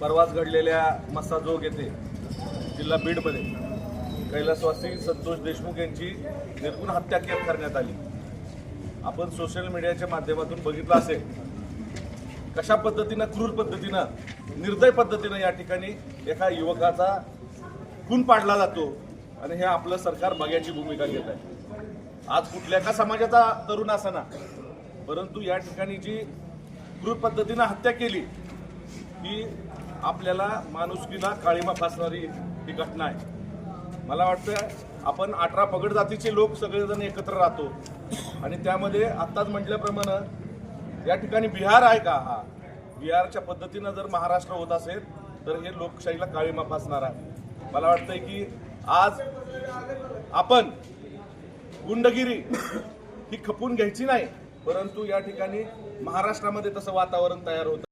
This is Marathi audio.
परवाच घडलेल्या मसाजोग येथे जिल्हा बीडमध्ये कैलासवासी संतोष देशमुख यांची निर्गुण हत्या केप करण्यात आली. आपण सोशल मीडियाच्या माध्यमातून बघितलं असेल कशा पद्धतीनं क्रूर पद्धतीनं निर्दय पद्धतीनं या ठिकाणी एका युवकाचा खून पाडला जातो आणि हे आपलं सरकार बघ्याची भूमिका घेत आहे. आज कुठल्या का समाजाचा तरुण असाना परंतु या ठिकाणी जी क्रूर पद्धतीनं हत्या केली ही आपल्याला माणुसकीला काळीमा फासणारी ही घटना आहे. मला वाटतं आपण अठरा पगड जातीचे लोक सगळेजण एकत्र राहतो. आणि त्यामध्ये आत्ताच म्हटल्याप्रमाणे या ठिकाणी बिहार आहे का? हा. बिहारच्या पद्धतीनं जर महाराष्ट्र होत असेल तर हे लोकशाहीला काळीमा फासणार आहे. मला वाटतंय की आज आपण गुंडगिरी ही खपून घ्यायची नाही परंतु या ठिकाणी महाराष्ट्रामध्ये तसं वातावरण तयार होतं.